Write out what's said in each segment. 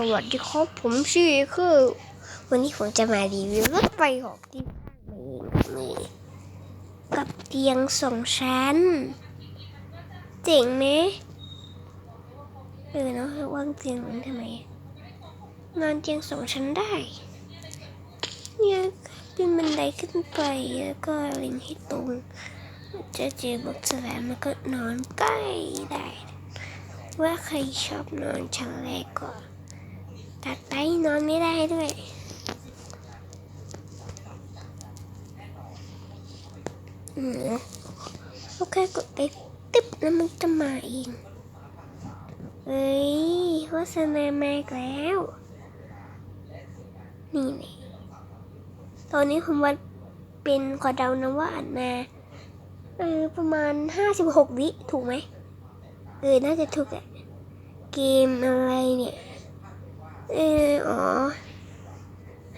สวัสดีครับ ผมชื่อคือ วันนี้ผมจะมารีวิวรถไฟหอกที่บ้านนี่กับเตียงสองชั้น เจ๋งไหมเออเนาะว่างเตียงมันทำไมนอนเตียงสองชั้นได้เนี่ยขึ้นบันไดขึ้นไปแล้วก็ล็งให้ตรงจะเจอบอกสแลมแล้วก็นอนใกล้ได้ว่าใครชอบนอนชั้นแรกก่อน ตัดไปนอนไม่ได้ด้วยอืมก็แค่กดไปตึ๊บแล้วมันจะมาเอง เฮ้ยโฆษณามาอีกแล้ว นี่นี่ตอนนี้ผมวัดเป็นขอเดานะว่าอันมาเออประมาณห้าสิบหกวิ ถูกไหมเออ น่าจะถูกอะเกมอะไรเนี่ย เอออ๋อ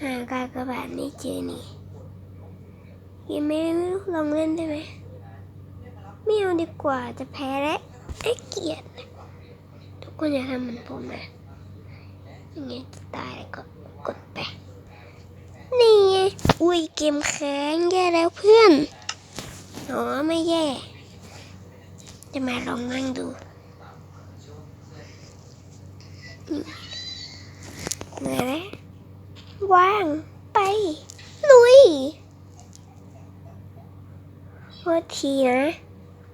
หากากระบาดไม่เจอนี่เกมไม่ลองเล่นได้ไหมไม่เอาดีกว่าจะแพ้แล้วไอ้เกียดทุกคนอย่าทำเหมือนผมนะอย่างเงี้จะตายก็กดไปนี่ไงอุ้ยเกมแข็งแย่แล้วเพื่อนอ๋อไม่แย่ จะมาลองนั่งดู เหนื่อยแล้วว่าง ไป ลุยโทษทีนะ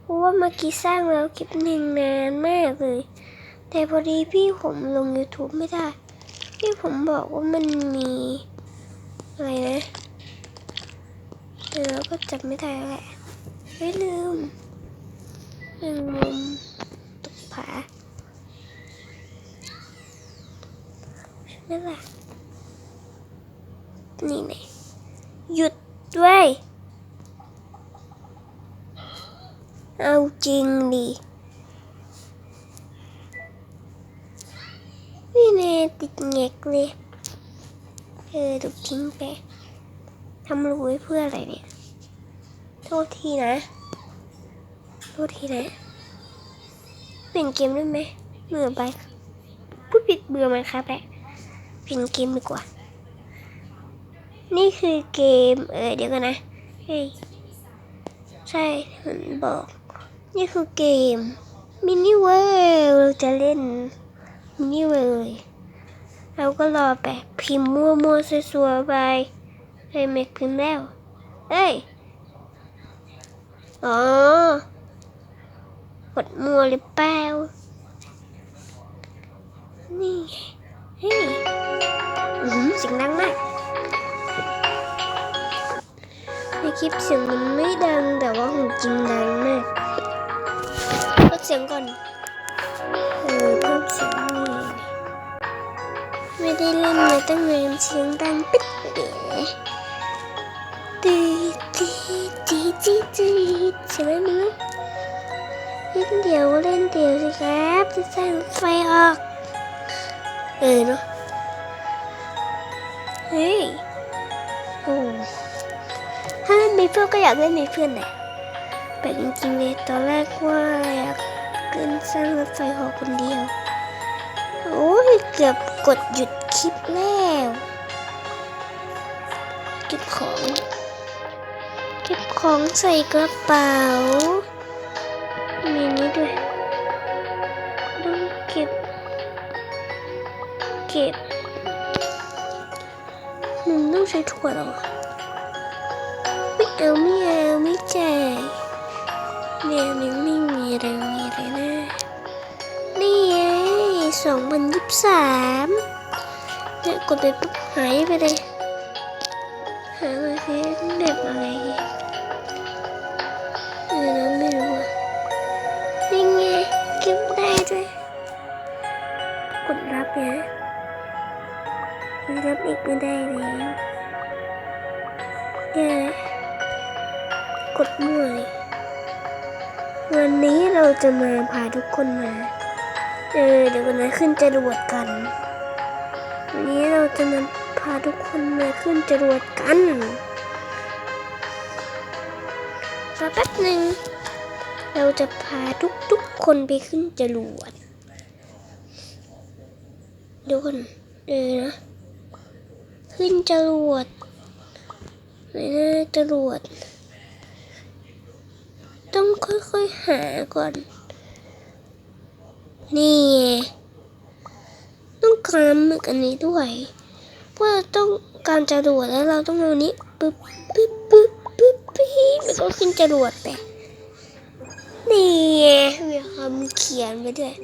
เพราะว่าเมื่อกี้สร้างแล้วคลิปหนึ่งนานมากเลย แต่พอดีพี่ผมลง YouTube ไม่ได้ พี่ผมบอกว่ามันมีอะไรนะแต่เราก็จำไม่ได้แหละไม่ลืมแมงมุมตกผาใช่ ไหมล่ะนี่ไงหยุดด้วย เอาจริงดินี่แน่ติดเงกเลยเออถูกทิ้งไปทำรูไว้เพื่ออะไรเนี่ย โทษทีนะ โทษทีนะ เปลี่ยนเกมได้ไหมเบื่อไปพูดผิดเบื่อมันครับแหละ ปลี่ยนเกมดีกว่า นี่คือเกม เออเดี๋ยวกันนะ เฮ้ย ใช่มันบอก นี่คือเกมมินิเวิร์เราจะเล่นมินิเวิร์เราก็รอไปพิมพ์มั่วมั่วๆสัวๆไปเฮ้ยไม่พิมพ์แล้ว เอ้ย อ๋อกดมัวหรือเปล่านี่ เฮ้ยอืมเสียงดังมาก ในคลิปเสียงมันไม่ดังแต่ว่าของจริงดังมากลดเสียงก่อนเออเพิ่มเสียงนี่ไม่ได้เล่นมาตั้งนานเสียงดังปิ๊ดเด๋ตีตีตีตีตีใช่ไหมมึงเล่นเดี๋ยวเล่นเดี๋ยวสิครับจะสร้างไฟออก เออเนาะเฮ้ยโอ้ถ้าเล่นมีเพื่อนก็อยากเล่นมีเพื่อนแหละแต่จริงๆเลยตอนแรกว่าอยากเล่นสร้างรถไฟหอคนเดียว โอ้ยเกือบกดหยุดคลิปแล้วเก็บของเก็บของใส่กระเป๋ามีนี้ด้วยต้องเก็บ ก็บมันต้องใช้ถั่วเหรอไม่เอาไม่เอาไม่จ่ายเนี่ยมันไม่มีอะไรมีอะไรนะนี่ไงสองพันยี่สิบสามเนี่ยกดไปปุ๊บหายไปเลยหามาสิแบบอะไรเออนะไม่รู้อะนี่ไงเก็บได้ด้วยกดรับเนะรับอีกไม่ได้แล้วแย่กดมั่วเลยวันนี้เราจะมาพาทุกคนมา เออ เดี๋ยววันนั้นขึ้นจรวดกัน วันนี้เราจะมาพาทุกคนมาขึ้นจรวดกันรอแป๊บหนึ่งเราจะพาทุกๆคนไปขึ้นจรวดเดี๋ยวก่อนเออนะ ขึ้นจรวดไหนนะจรวด ต้องค่อยๆหาก่อน นี่ต้องการหมึกอันนี้ด้วยเพราะเราต้องการจรวดแล้วเราต้องเอานี้ปึ๊บปึ๊บปึ๊บปึ๊บปึ๊บแล้วก็ขึ้นจรวดไปนี่มีคำเขียนไปด้วย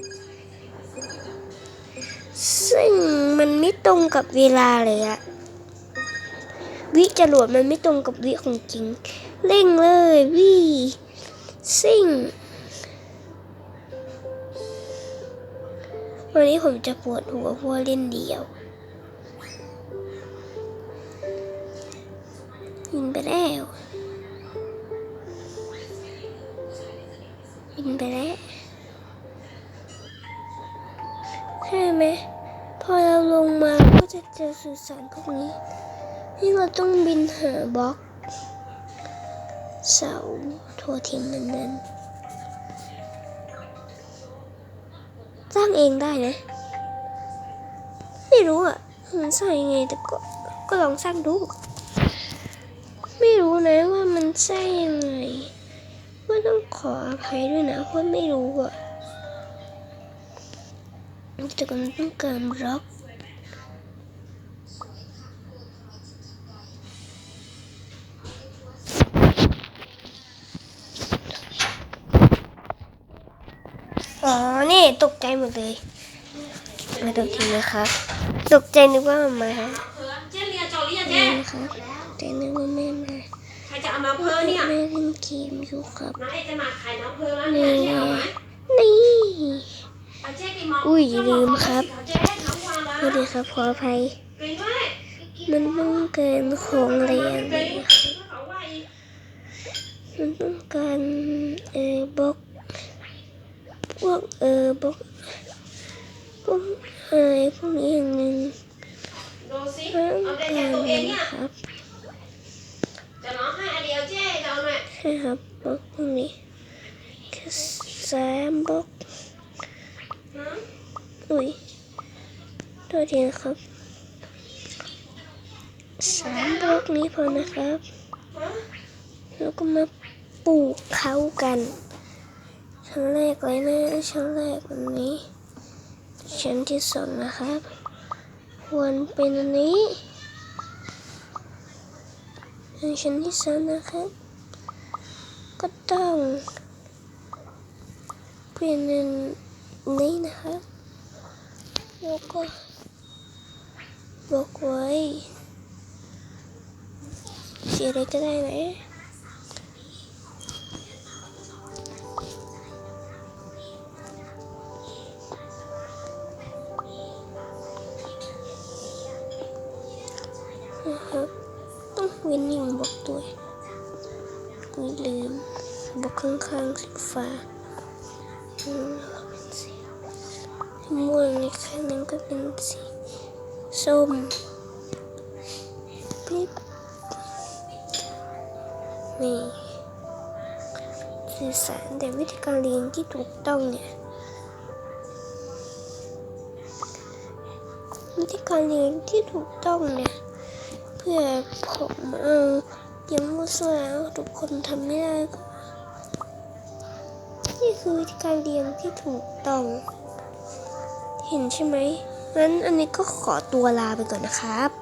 ซึ่งมันไม่ตรงกับเวลาเลยอะ วิจรวดมันไม่ตรงกับวิของจริง เร่งเลยวิซิ่ง วันนี้ผมจะปวดหัวเพราะว่าเล่นเดียว ยินไปแล้วยินไปแล้วใช่ไหมพอเราลงมาก็จะเจอสื่อสารพวกนี้ นี่เราต้องบินหาบล็อกเสาโทรเทียมนั้นนั้นสร้างเองได้นะ ไม่รู้อะ มันสร้างยังไงแต่ก็ก็ลองสร้างดู ไม่รู้นะว่ามันสร้างยังไงก็ต้องขออภัยด้วยนะเพราะไม่รู้อะแต่ก็ต้องการบล็อก ตกใจหมดเลยมาตกทีนะครับตกใจนึกว่ามาครับเจ๊เรียนจอเรียนนี่เจ๊นะครับแต่นึกว่าแม่มาใครจะเอามาเพอเนี่ยแม่เล่นเกมอยู่ครับนายจะมาขายน้ำเพอแล้วเนี่ยเจ๊เอาไหมนี่เอาเจ๊กี่โมงอุ้ยลืมครับเจ๊น้ำวางแล้สวัสดีครับขออภัยกินด้วยมันต้องการของเรียนกิเลนยเขาว่าอีกมันต้องการเออบล็อก พวกเออบล็อกพวกอะไรพวกนี้อย่างหนึ่งดูสิต้องเอาแต่กาแค่รตัวเองเนี่ยนะครับจะร้องให้อันเดียวเจ๊จะเอาไหมใช่ครับบล็อกพวกนี้แค่สามบล็อกอุ้ยตัวเดียวครับสามบล็อกนี้พอนะครับ แล้วก็มาปลูกเขากัน ชั้นแรกเลยนะชั้นแรกอันนี้ ชั้นที่สองนะครับ ควรเป็นอันนี้ชั้นที่สามนะครับ ก็ต้องเป็นอันนี้นะครับแล้วก็บอกไว้สีอะไรก็ได้นะ เว้นหนึ่งบล็อกด้วยไม่ลืมบล็อกข้างๆสีฟ้าอืมเป็นสีม่วงอีกข้างหนึงก็เป็นสีส้มปิ๊บนี่สื่อสารแต่วิธีการเรียนที่ถูกต้องเนี่ยวิธีการเรียนที่ถูกต้องเนี่ย เพื่อผมเอายังมั่วซั่วแล้วทุกคนทำไม่ได้นี่คือวิธีการเรียนที่ถูกต้อง เห็นใช่ไหมงั้นอันนี้ก็ขอตัวลาไปก่อนนะครับ